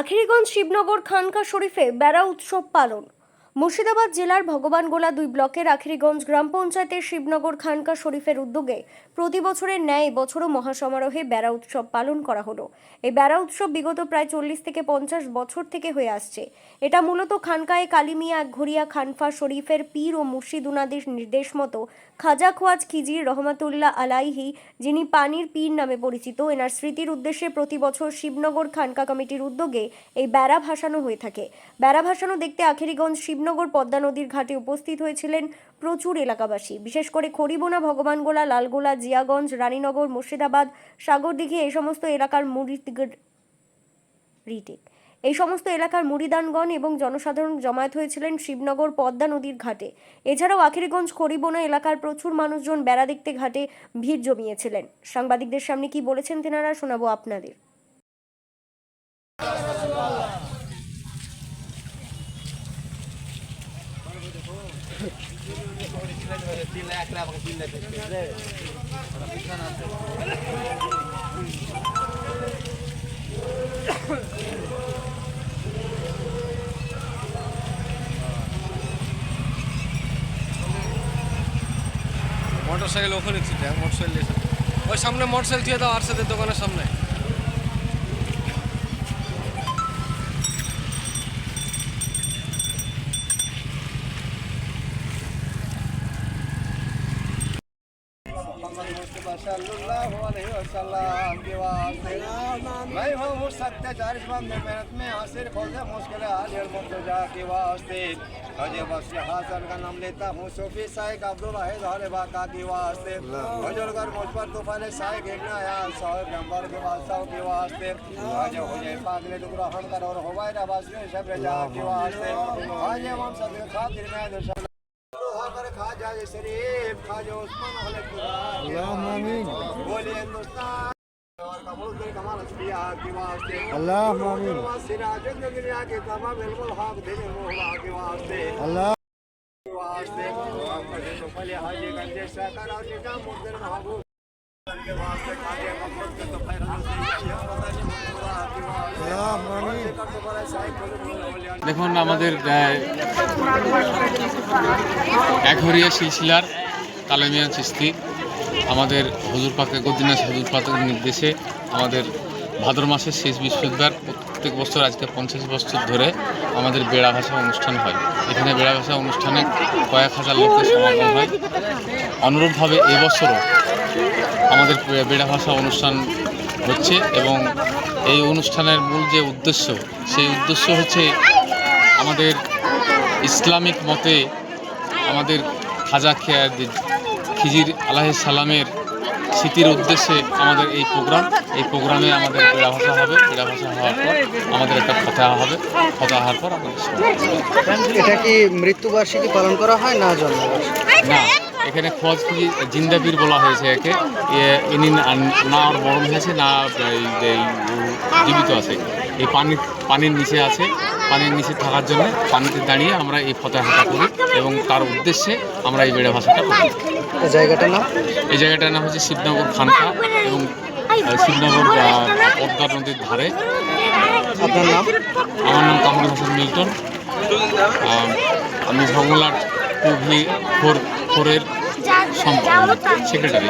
আখিরিগঞ্জ শিবনগর খানকা শরীফে বেড়া উৎসব পালন। মুর্শিদাবাদ জেলার ভগবানগোলা দুই ব্লকের আখিরিগঞ্জ গ্রাম পঞ্চায়েতের শিবনগর খানকা শরীফের উদ্যোগে প্রতি বছরের ন্যায় বছরও মহাসমারোহে বেড়া উৎসব পালন করা হলো। এই বেড়া উৎসব বিগত প্রায় চল্লিশ থেকে পঞ্চাশ বছর থেকে হয়ে আসছে। এটা মূলত খানকায়ে কালিমিয়া ঘড়িয়া খানফা, শরীফের পীর ও মুর্শিদুনাদের নির্দেশ মতো খাজা খোয়াজ খিজির রহমাতুল্লাহ আলাইহি, যিনি পানির পীর নামে পরিচিত, এনার স্মৃতির উদ্দেশ্যে প্রতি বছর শিবনগর খানকা কমিটির উদ্যোগে এই বেড়া ভাসানো হয়ে থাকে। বেড়া ভাসানো দেখতে আখিরিগঞ্জ আখেরিগঞ্জ শিবনগর পদ্মা নদীর ঘাটে উপস্থিত হয়েছিলেন প্রচুর এলাকাবাসী। বিশেষ করে খড়িবোনা ভগবানগোলা, লালগোলা, জিয়াগঞ্জ, রানীনগর, মুর্শিদাবাদ, সাগরদিঘি এই সমস্ত এলাকার মুড়ি এই সমস্ত এলাকার মুড়িদানগণ এবং জনসাধারণ জমায়েত হয়েছিলেন শিবনগর পদ্মা নদীর ঘাটে। এছাড়াও আখিরিগঞ্জ খড়িবোনা এলাকার প্রচুর মানুষজন বেড়া দেখতে ঘাটে ভিড় জমিয়েছিলেন। সাংবাদিকদের সামনে কি বলেছেন তেনারা শোনাবো আপনাদের। মোটর সাইকেল ওখানে ছিল মোটর সাইকেল ওই সামনে মোটর সাইকেল দিয়ে দাও, আর সাথে দোকানের সামনে। मैं हूँ सत्य चारिश बंद मेहनत में हासिल दे मुश्किल हाजिर मुर्तजा के वास्ते अजय बस हासन का नाम लेता हूँ, सूफी साइक अब्दुल वाहिद हरे बाका की वास्ते बुजुर्गर मुझ पर तूफ़ान साइक आया साहिब नंबर के वास्ता के वास्ते हो जाए पाक ने हम कर और हवाई नवाज़ में शब जा के वास्ते अजय हम सब खातिर में दर्शन होकर शरीफ खा उस्मान आमीन। बोले हिंदुस्तान। अल्लाह आमीन। सिराज दुनिया के तमाम बिल्कुल हक दिन मोहला के वास्ते। अल्लाह। वास्ते। तो पहले हाजी गंजे सहकर और निज़ाम मुद्दर महबूब। के वास्ते खाजे मकसद के तो खैर हासिल। দেখুন, আমাদের একহরিয়া সিলসিলার কালেমিয়া চিস্তি আমাদের হুজুর পাকে গদিনাস হুজুর পাকের নির্দেশে আমাদের ভাদ্র মাসের শেষ বৃহস্পতিবার প্রত্যেক বছর, আজকে পঞ্চাশ বছর ধরে আমাদের বেড়া ভাষা অনুষ্ঠান হয়। এখানে বেড়া ভাষা অনুষ্ঠানে কয়েক হাজার লোকের সমাগম হয়। অনুরূপভাবে এবছরও আমাদের বেড়া ভাষা অনুষ্ঠান হচ্ছে এবং এই অনুষ্ঠানের মূল যে উদ্দেশ্য সেই উদ্দেশ্য হচ্ছে আমাদের ইসলামিক মতে আমাদের খাজা খেয়ার খিজির আলাহ সালামের স্মৃতির উদ্দেশ্যে আমাদের এই প্রোগ্রাম এই প্রোগ্রামে আমাদের বেড়া ভাষা হবে বেড়া ভাষা হওয়ার পর আমাদের একটা কথা হবে কথা হওয়ার পর আমাদের এটা কি মৃত্যুবার্ষিকী পালন করা হয় না জন্মবার্ষিকী? না এখানে খোঁজ কি জিন্দাবির বলা হয়েছে একে। ইনি না- আর বরণ হয়েছে না জীবিত আছে। এই পানি পানির নিচে আছে। পানির নিচে থাকার জন্য পানিতে দাঁড়িয়ে আমরা এই ফতেহাটা করি এবং তার উদ্দেশ্যে আমরা এই বেড়া ভাষাটা করি এই জায়গাটার নাম? এই জায়গাটার নাম হচ্ছে শিবনগর খানকা এবং শিবনগর পদ্মা নদীর ধারে। আপনার নাম? আমার নাম কামরুল হোসেন মিল্টন। আমি ভগলার টু ভি ফোর ফোরের সেক্রেটারি